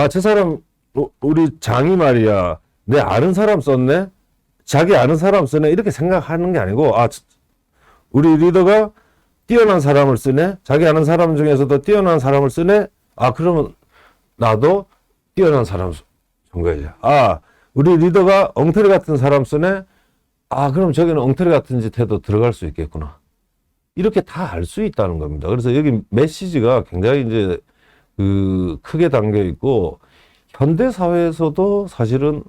아, 저 사람, 우- 우리 장이 말이야. 내 아는 사람 썼네? 자기 아는 사람 쓰네? 이렇게 생각하는 게 아니고, 아, 저- 우리 리더가 뛰어난 사람을 쓰네? 자기 아는 사람 중에서도 뛰어난 사람을 쓰네? 아, 그러면 나도 뛰어난 사람 쓴 거지. 아, 우리 리더가 엉터리 같은 사람 쓰네? 아, 그럼 저기는 엉터리 같은 짓 해도 들어갈 수 있겠구나. 이렇게 다 알 수 있다는 겁니다. 그래서 여기 메시지가 굉장히 이제 그 크게 담겨 있고 현대 사회에서도 사실은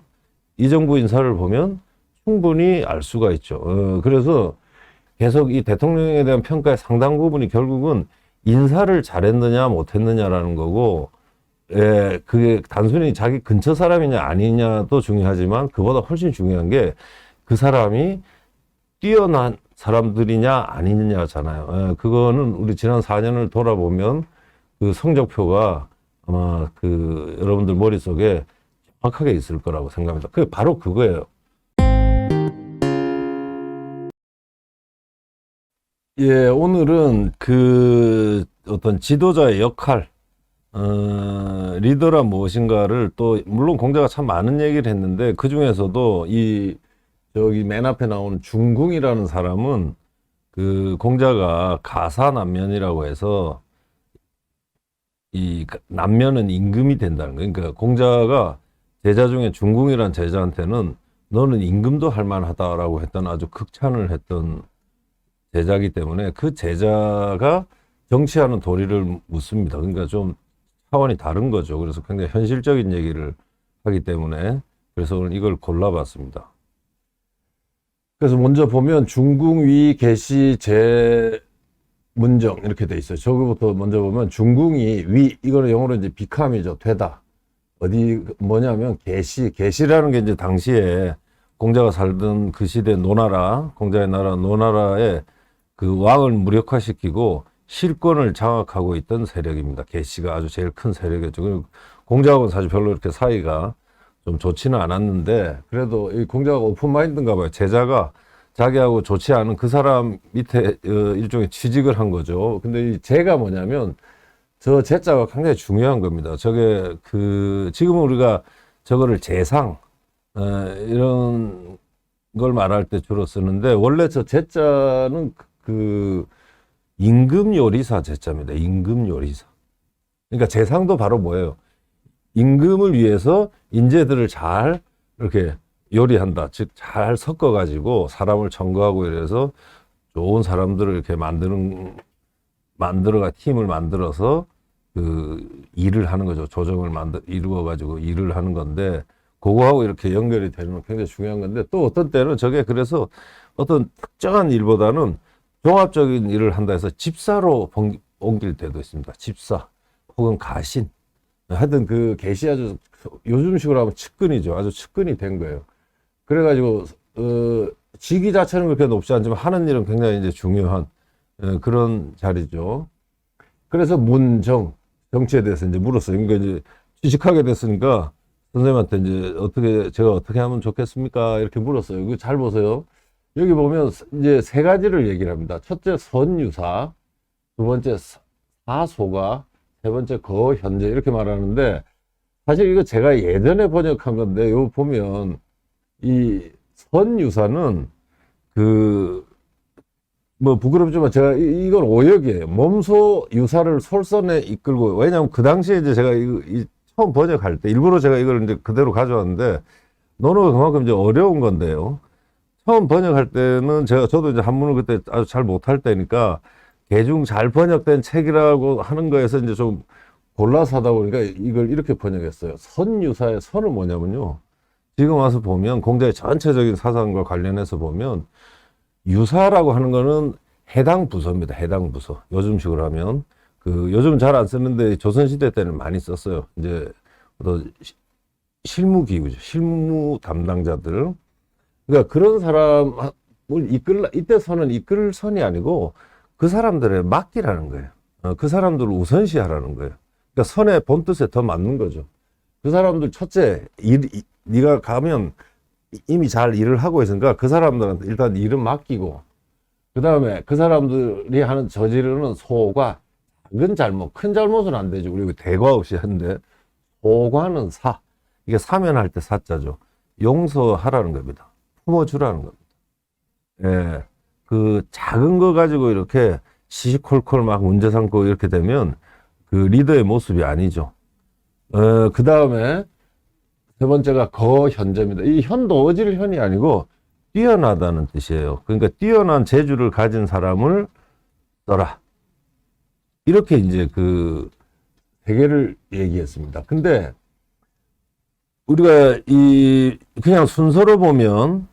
이 정부 인사를 보면 충분히 알 수가 있죠. 어, 그래서 계속 이 대통령에 대한 평가의 상당 부분이 결국은 인사를 잘했느냐 못했느냐라는 거고 예, 그게 단순히 자기 근처 사람이냐 아니냐도 중요하지만 그보다 훨씬 중요한 게 그 사람이 뛰어난 사람들이냐 아니냐잖아요. 예, 그거는 우리 지난 4년을 돌아보면 그 성적표가 아마 그 여러분들 머릿속에 정확하게 있을 거라고 생각합니다. 그게 바로 그거예요. 예, 오늘은 그 어떤 지도자의 역할, 어, 리더란 무엇인가를 또, 물론 공자가 참 많은 얘기를 했는데, 그 중에서도 이, 저기 맨 앞에 나오는 중궁이라는 사람은 그 공자가 가사남면이라고 해서 이 남면은 임금이 된다는 거예요. 그러니까 공자가 제자 중에 중궁이란 제자한테는 너는 임금도 할 만하다라고 했던 아주 극찬을 했던 제자기 때문에 그 제자가 정치하는 도리를 묻습니다. 그러니까 좀 차원이 다른 거죠. 그래서 굉장히 현실적인 얘기를 하기 때문에 그래서 오늘 이걸 골라봤습니다. 그래서 먼저 보면 중궁위 개시 제 문정 이렇게 돼 있어요. 저거부터 먼저 보면 중궁이 위 이거는 영어로 이제 비캄이죠. 되다. 어디 뭐냐면 개시 개시라는 게 이제 당시에 공자가 살던 그 시대 노나라 공자의 나라 노나라의 그 왕을 무력화시키고 실권을 장악하고 있던 세력입니다. 개시가 아주 제일 큰 세력이었죠. 공자하고는 사실 별로 이렇게 사이가 좀 좋지는 않았는데 그래도 이 공자가 오픈마인드인가 봐요. 제자가 자기하고 좋지 않은 그 사람 밑에 어, 일종의 취직을 한 거죠. 근데 이 제가 뭐냐면 저 제자가 굉장히 중요한 겁니다. 저게 그 지금은 우리가 저거를 재상 어, 이런 걸 말할 때 주로 쓰는데 원래 저 제자는 그 임금 요리사 제자입니다. 임금 요리사. 그러니까 재상도 바로 뭐예요? 임금을 위해서 인재들을 잘 이렇게 요리한다. 즉, 잘 섞어가지고 사람을 청구하고 이래서 좋은 사람들을 이렇게 만드는, 만들어가 팀을 만들어서 그 일을 하는 거죠. 조정을 만들, 이루어가지고 일을 하는 건데, 그거하고 이렇게 연결이 되는 건 굉장히 중요한 건데, 또 어떤 때는 저게 그래서 어떤 특정한 일보다는 종합적인 일을 한다 해서 집사로 봉- 옮길 때도 있습니다. 집사 혹은 가신. 하여튼 그 개시 아주 요즘식으로 하면 측근이죠. 아주 측근이 된 거예요. 그래가지고 어, 직위 자체는 그렇게 높지 않지만 하는 일은 굉장히 이제 중요한 어, 그런 자리죠. 그래서 문정 정치에 대해서 이제 물었어요. 그러니까 이제 취직하게 됐으니까 선생님한테 이제 어떻게 제가 어떻게 하면 좋겠습니까? 이렇게 물었어요. 이거 잘 보세요. 여기 보면 이제 세 가지를 얘기를 합니다. 첫째 선유사, 두 번째 사소가, 세 번째 거현재 이렇게 말하는데 사실 이거 제가 예전에 번역한 건데 요 보면 이 선유사는 그 뭐 부끄럽지만 제가 이- 이건 오역이에요. 몸소 유사를 솔선에 이끌고 왜냐하면 그 당시에 이제 제가 이거 이 처음 번역할 때 일부러 제가 이걸 이제 그대로 가져왔는데 논어가 그만큼 이제 어려운 건데요. 처음 번역할 때는 제가 저도 이제 한문을 그때 아주 잘 못할 때니까 대중 잘 번역된 책이라고 하는 거에서 이제 좀 골라서 하다 보니까 이걸 이렇게 번역했어요. 선유사의 선은 뭐냐면요. 지금 와서 보면 공자의 전체적인 사상과 관련해서 보면 유사라고 하는 거는 해당 부서입니다. 해당 부서. 요즘식으로 하면 그 요즘 잘 안 쓰는데 조선 시대 때는 많이 썼어요. 이제 실무 기구죠. 실무 담당자들. 그러니까 그런 사람을 이끌 이때 선은 이끌 선이 아니고 그 사람들의 맡기라는 거예요. 어, 그 사람들을 우선시하라는 거예요. 그러니까 선의 본뜻에 더 맞는 거죠. 그 사람들 첫째 일, 이- 네가 가면 이미 잘 일을 하고 있으니까 그 사람들한테 일단 일은 맡기고 그 다음에 그 사람들이 하는 저지르는 소가 작은 잘못, 큰 잘못은 안 되죠. 우리 대과 없이 하는데 호과는 사. 이게 사면할 때 사자죠. 용서하라는 겁니다. 품어주라는 겁니다. 예. 그 작은 거 가지고 이렇게 시시콜콜 막 문제 삼고 이렇게 되면 그 리더의 모습이 아니죠. 어, 그 다음에 세 번째가 거현재입니다. 이 현도 어질 현이 아니고 뛰어나다는 뜻이에요. 그러니까 뛰어난 재주를 가진 사람을 써라. 이렇게 이제 그 대개를 얘기했습니다. 근데 우리가 이 그냥 순서로 보면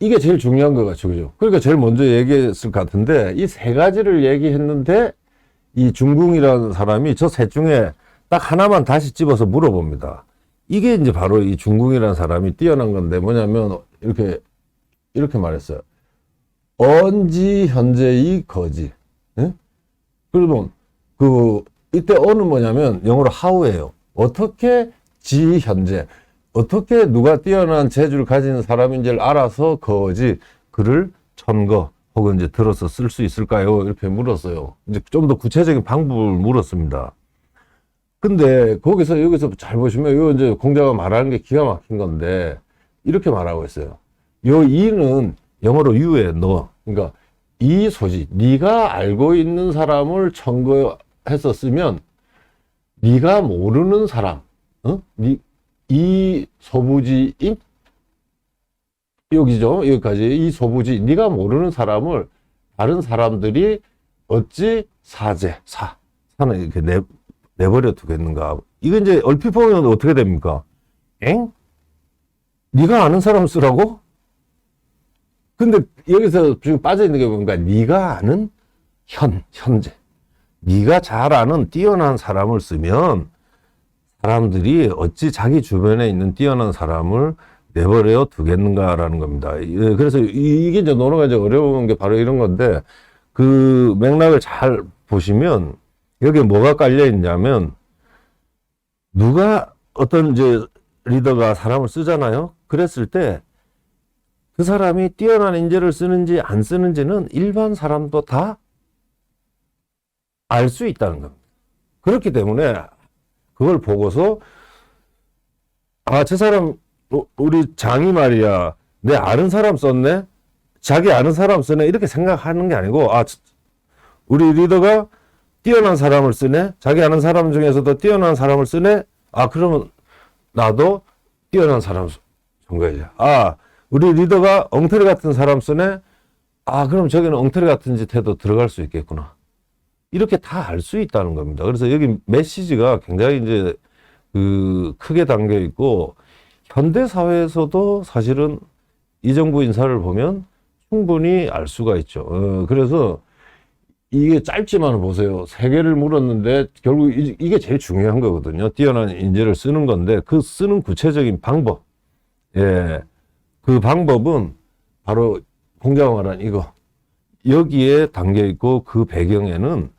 이게 제일 중요한 것 같죠, 그죠? 그러니까 제일 먼저 얘기했을 것 같은데 이 세 가지를 얘기했는데 이 중궁이라는 사람이 저 셋 중에 딱 하나만 다시 집어서 물어봅니다. 이게 이제 바로 이 중궁이라는 사람이 뛰어난 건데 뭐냐면 이렇게 이렇게 말했어요. 언지 현재의 거지. 예? 그러면 그 이때 어는 뭐냐면 영어로 how예요. 어떻게 지 현재 어떻게 누가 뛰어난 재주를 가진 사람인지를 알아서 거지 그를 천거 혹은 이제 들어서 쓸 수 있을까요? 이렇게 물었어요. 이제 좀 더 구체적인 방법을 물었습니다. 근데 거기서 여기서 잘 보시면 이거 이제 공자가 말하는 게 기가 막힌 건데 이렇게 말하고 있어요. 요 이는 영어로 you에 너. 그러니까 이 소지 네가 알고 있는 사람을 쓰면 네가 모르는 사람, 어? 네, 이 소부지인 여기죠 여기까지 이 소부지 네가 모르는 사람을 다른 사람들이 어찌 사제 사 사는 이렇게 내 내버려 두겠는가 이거 이제 얼핏 보면 어떻게 됩니까? 엥? 네가 아는 사람 쓰라고? 근데 여기서 지금 빠져 있는 게 뭔가 네가 아는 현 현재 네가 잘 아는 뛰어난 사람을 쓰면 사람들이 어찌 자기 주변에 있는 뛰어난 사람을 내버려 두겠는가라는 겁니다. 예, 그래서 이- 이게 이제 논어가 이제 어려운 게 바로 이런 건데 그 맥락을 잘 보시면 여기에 뭐가 깔려 있냐면 누가 어떤 이제 리더가 사람을 쓰잖아요. 그랬을 때 그 사람이 뛰어난 인재를 쓰는지 안 쓰는지는 일반 사람도 다 알 수 있다는 겁니다. 그렇기 때문에 그걸 보고서 아, 저 사람 어, 우리 장이 말이야. 내 아는 사람 썼네. 자기 아는 사람 쓰네. 이렇게 생각하는 게 아니고 아, 저- 우리 리더가 뛰어난 사람을 쓰네. 자기 아는 사람 중에서도 뛰어난 사람을 쓰네. 아, 그러면 나도 뛰어난 사람 정거야지. 아, 우리 리더가 엉터리 같은 사람 쓰네. 아, 그럼 저기는 엉터리 같은 짓 해도 들어갈 수 있겠구나. 이렇게 다 알 수 있다는 겁니다. 그래서 여기 메시지가 굉장히 이제 그 크게 담겨 있고 현대 사회에서도 사실은 이 정부 인사를 보면 충분히 알 수가 있죠. 어, 그래서 이게 짧지만 보세요. 세 개를 물었는데 결국 이- 이게 제일 중요한 거거든요. 뛰어난 인재를 쓰는 건데 그 쓰는 구체적인 방법. 예. 그 방법은 바로 공자가 말한 이거. 여기에 담겨 있고 그 배경에는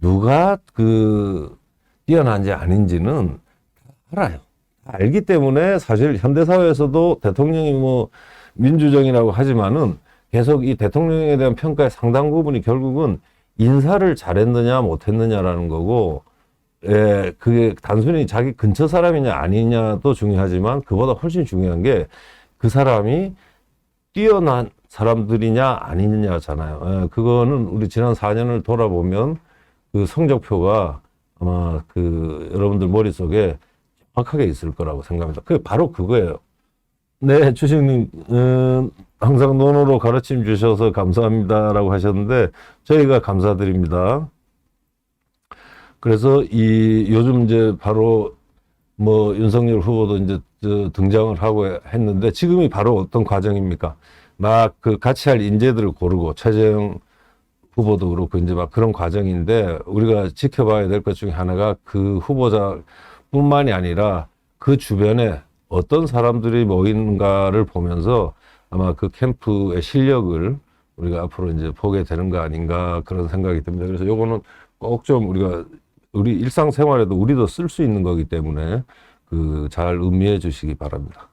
누가 그 뛰어난지 아닌지는 다 알아요. 다 알기 때문에 사실 현대사회에서도 대통령이 뭐 민주정이라고 하지만은 계속 이 대통령에 대한 평가의 상당 부분이 결국은 인사를 잘했느냐 못했느냐라는 거고 예, 그게 단순히 자기 근처 사람이냐 아니냐도 중요하지만 그보다 훨씬 중요한 게 그 사람이 뛰어난 사람들이냐 아니냐잖아요. 예, 그거는 우리 지난 4년을 돌아보면 그 성적표가 아마 그 여러분들 머릿속에 정확하게 있을 거라고 생각합니다. 그게 바로 그거예요. 네, 주식님, 음, 항상 논어로 가르침 주셔서 감사합니다라고 하셨는데 저희가 감사드립니다. 그래서 이 요즘 이제 바로 뭐 윤석열 후보도 이제 저 등장을 하고 했는데 지금이 바로 어떤 과정입니까? 막 그 같이 할 인재들을 고르고 최재형 후보도 그렇고 이제 막 그런 과정인데 우리가 지켜봐야 될 것 중에 하나가 그 후보자 뿐만이 아니라 그 주변에 어떤 사람들이 모이는가를 보면서 아마 그 캠프의 실력을 우리가 앞으로 이제 보게 되는 거 아닌가 그런 생각이 듭니다. 그래서 요거는 꼭 좀 우리가 우리 일상생활에도 우리도 쓸 수 있는 거기 때문에 그 잘 음미해 주시기 바랍니다.